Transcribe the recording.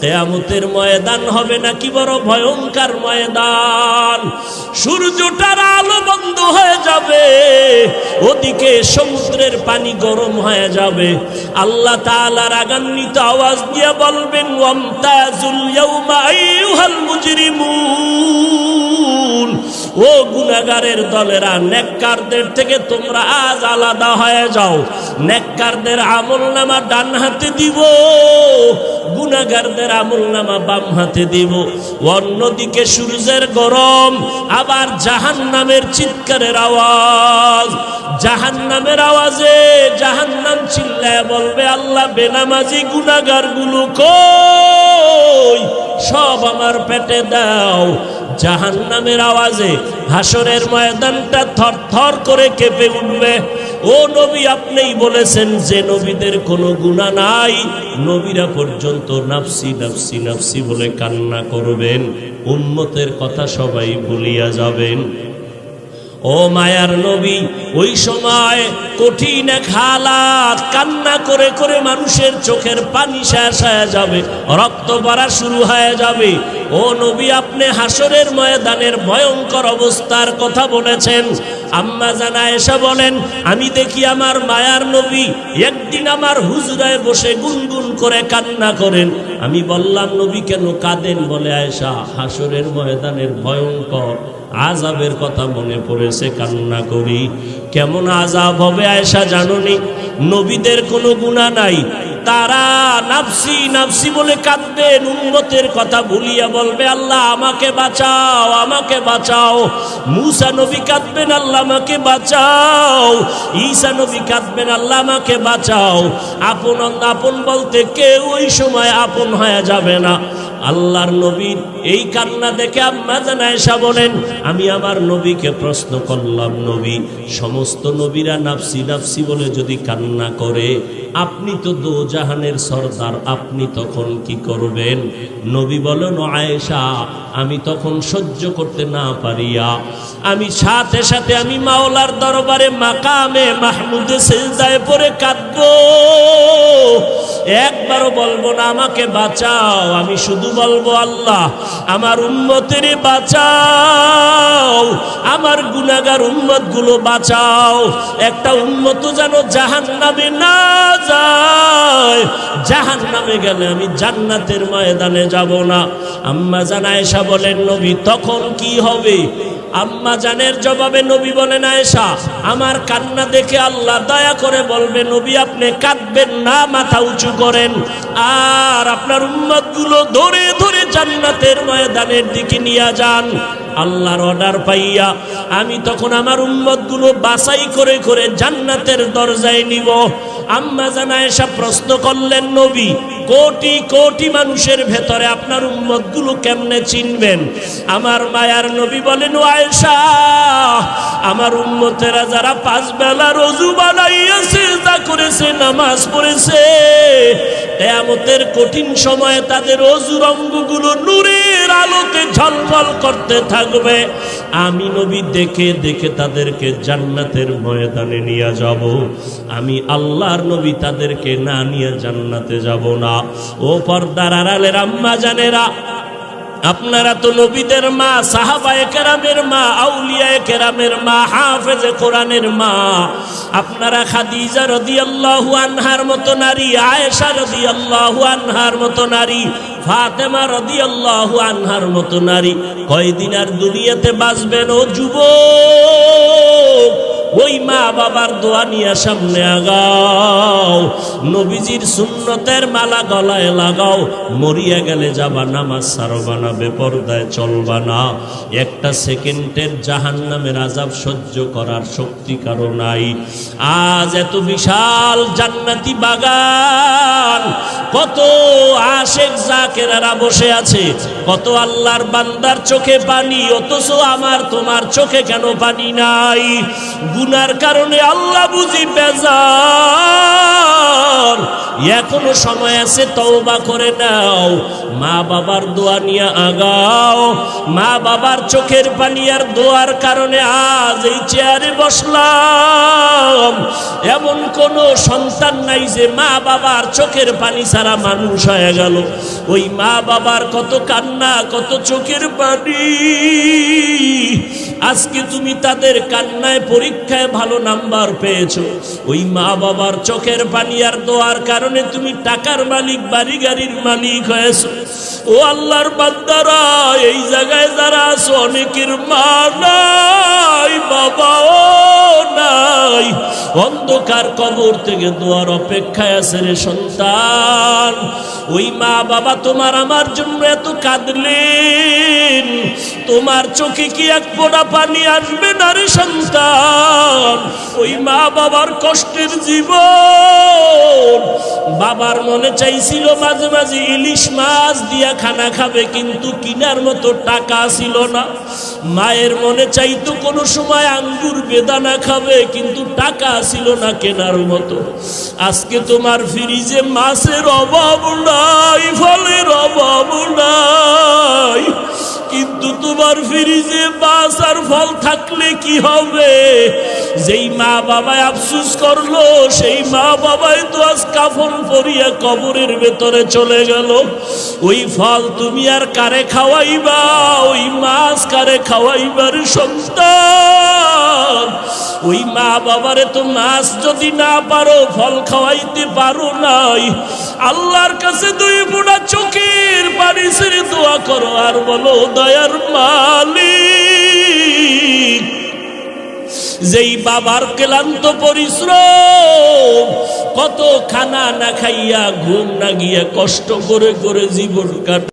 কেয়ামতের ময়দান হবে নাকি বড় ভয়ঙ্কর ময়দান? সূর্যটার আলো বন্ধ হয়ে যাবে, ওদিকে সমুদ্রের পানি গরম হয়ে যাবে। আল্লাহ তালার রাগান্বিত আওয়াজ দিয়ে বলবেন, ওয়ামতাজুল ইয়াউমা আইয়ুহাল মুজরিমুন। ও গুনাগারের দলেরা, নেককারদের থেকে তোমরা আজ আলাদা হয়ে যাও। নেককারদের আমল নামা ডান হাতে দিব গুনাগারদের আমল নামা বাম হাতে দিব। অন্যদিকে সূর্যের গরম, আবার জাহান নামের চিৎকারের আওয়াজ। জাহান নামের আওয়াজে জাহান নাম চিল্লায় বলবে, আল্লাহ বেনামাজি গুনাগারগুলো কই? সব আমার পেটে দাও। জাহান নামের আওয়াজে হাসরের ময়দানটা থর থর করে কেঁপে উঠবে। ও নবী, আপনিই বলেছেন যে নবীদের কোনো গুণা নাই। নবীরা পর্যন্ত নাফসি নাফসি নাফসি বলে কান্না করবেন। উম্মতের কথা সবাই ভুলিয়া যাবেন। ও মায়ার নবী, ওই সময় কঠিন হালাত কান্না করে করে মানুষের চোখের পানি শেষ হয়ে যাবে, রক্ত পড়া শুরু হয়ে যাবে। ও নবী, আপনি হাসরের ময়দানের ভয়ঙ্কর অবস্থার কথা বলেছেন। আম্মা জানা এসে বলেন, আমি দেখি আমার মায়ার নবী একদিন আমার হুজরায় বসে গুনগুন করে কান্না করেন। আমি বললাম, নবী কেন কাঁদেন বলে আয়েশা, হাসরের ময়দানের ভয়ঙ্কর আজাবের কথা মনে পড়েছে কান্না করি। কেমন আজাব হবে আয়সা জাননি? নবীদের কোনো গুণা নাই। তারা নাফসি নাফসি বলে কাঁদবেন উন্মতের কথা ভুলিয়া বলবে, আল্লাহ আমাকে বাঁচাও আমাকে বাঁচাও। মুসা নবী কাঁদবেন, আল্লাহ আমাকে বাঁচাও। ঈসা নবী কাঁদবেন, আল্লাহ আমাকে বাঁচাও। আপন আপন বলতে কেউ ওই সময় আপন হয়ে যাবে না। আল্লাহর নবীর এই কান্না দেখে আম্মা জানায়সা বলেন, আমি আমার নবীকে প্রশ্ন করলাম, নবী, সমস্ত নবীরা নাফসি নাফসি বলে যদি কান্না করে, আপনি তো দো জাহানের সর্দার, আপনি তখন কি করবেন? নবী বলেন আয়েশা, আমি তখন সহ্য করতে না পারিয়া, আমি সাথে সাথে আমি মাওলার দরবারে মাকামে মাহমুদে সেজদায় পরে কাঁদবো। একবারও বলব না, আমাকে বাঁচাও, আমি শুধু বলব আল্লাহ, আমার উম্মতের বাঁচাও, আমার গুনাগার উম্মতগুলো বাঁচাও, একটা উম্মত যেন জাহান নামে না যায় জাহান নামে গেলে আমি জান্নাতের ময়দানে যাব না। আম্মা জানায়সা বলেন, নবী, তখন কি হবে? আম্মা জানের জবাবে নবী বলেন, আয়েশা, আমার কান্না দেখে আল্লাহ দয়া করে বলবে, নবী, আপনি কাঁদবেন না, মাথা উঁচু করেন। আর আপনার উম্মাদগুলো ধরে ধরে জান্নাতের ময়দানের দিকে নিয়ে যান। আল্লাহর অর্ডার পাইয়া আমি তখন আমার উম্মতগুলো বাছাই করে করে জান্নাতের দরজায় নিব। আম্মা জানায় প্রশ্ন করলেন, নবী কোটি কোটি মানুষের ভেতরে আপনার উম্মতগুলো কেমনে চিনবেন? আমার মায়ার নবী বলেন আয়েশা, আমার উম্মতেরা যারা পাঁচ বেলা রজু বানাইয়াছে, যা করেছে, নামাজ পড়েছে কেয়ামতের কঠিন সময়ে তাদের অজুর অঙ্গগুলো নূরের আলোতে ঝলঝল করতে থাকবে। আমি নবী দেখে দেখে তাদেরকে জান্নাতের ময়দানে নিয়ে যাব। আমি আল্লাহর নবী তাদেরকে না নিয়ে জান্নাতে যাব না। ও পর্দার আড়ালের আম্মা জানেরা আপনারা তো নবীদের মা, সাহাবায়ে কেরামের মা, আউলিয়ায়ে কেরামের মা, হাফেজে কোরআনের মা। আপনারা খাদিজা রাদিয়াল্লাহু আনহার মতো নারী, আয়েশা রাদিয়াল্লাহু আনহার মতো নারী, ফাতেমা রাদিয়াল্লাহু আনহার মতো নারী। কয়দিন আর দুনিয়াতে বাঁচবেন ও যুবক? ওই মা বাবার দোয়া নিয়ে সামনে আগাও। নবীজির সুন্নতের মালা গলায় লাগাও। মরিয়া গেলে যাবা, নামাজ সারবা না, বেপরদায় চলবা না। একটা সেকেন্ডের জাহান নামের আজাব সহ্য করার শক্তি কারও নাই। আজ এত বিশাল জান্নাতি বাগান কত আশেক জাকেরারা বসে আছে, কত আল্লাহর বান্দার চোখে পানি, অথচ আমার তোমার চোখে কেন পানি নাই? গুনার কারণে আল্লাহ বুঝি বেজার। এখনও সময় আছে, তওবা করে নাও। মা বাবার দোয়া নিয়ে আগাও। মা বাবার চোখের পানি আর দোয়ার কারণে আজ এই চেয়ারে বসলাম। এমন কোন সন্তান নাই যে মা বাবার চোখের পানি ছাড়া মানুষ হয়ে গেল। ওই মা বাবার কত কান্না, কত চোখের পানি। আজকে তুমি তাদের কান্নায়, পরীক্ষায় ভালো নাম্বার পেয়েছ। ওই মা বাবার চোখের পানি আর দোয়ার কারণে তুমি টাকার মালিক বাড়ি গাড়ির মালিক হয়েছো। ও আল্লাহর বান্দারা, এই জায়গায় যারা আছো, অনেকের মা নাই, বাবাও নাই। অন্ধকার কবর থেকে দোয়ার অপেক্ষায় আছে রে সন্তান। ওই মা বাবা তোমার আমার জন্য এত কাঁদলেন। তোমার চোখে কি এক ফোঁটা পানি আসবে না রে সন্তান। ওই মা বাবার কষ্টের জীবন। বাবার মনে চাইছিল মাঝে মাঝে ইলিশ মাছ দিয়া খানা খাবে, কিন্তু কিনার মতো টাকা ছিল না। মায়ের মনে চাইতো কোনো সময় আঙ্গুর বেদানা খাবে, কিন্তু টাকা ছিল না কেনার মতো। আজকে তোমার ফ্রিজে মাছের অভাব নাই, ফলের অভাব নাই। কিন্তু তোমার ফ্রিজে মাছ আর ফল থাকলে কি হবে? যেই মা বাবায় আফসুস করল, সেই মা বাবাই তো আজ কাফন পরিয়া কবরের ভেতরে চলে গেল। ওই ফল তুমি আর কারে খাওয়াইবা? ওই মাছ কারে খাওয়াইবার সন্তান? ওই মা বাবারে তো মাছ যদি না পারো, ফল খাওয়াইতে পারো নাই। আল্লাহর কাছে দুই বুড়া চোখের পানি ছেড়ে দোয়া করো আর বলো, দয়ার মালিক। যেই বাবার ক্লান্ত পরিশ্রম কত খানা না খাইয়া ঘুম না গিয়া কষ্ট করে করে জীবন কাট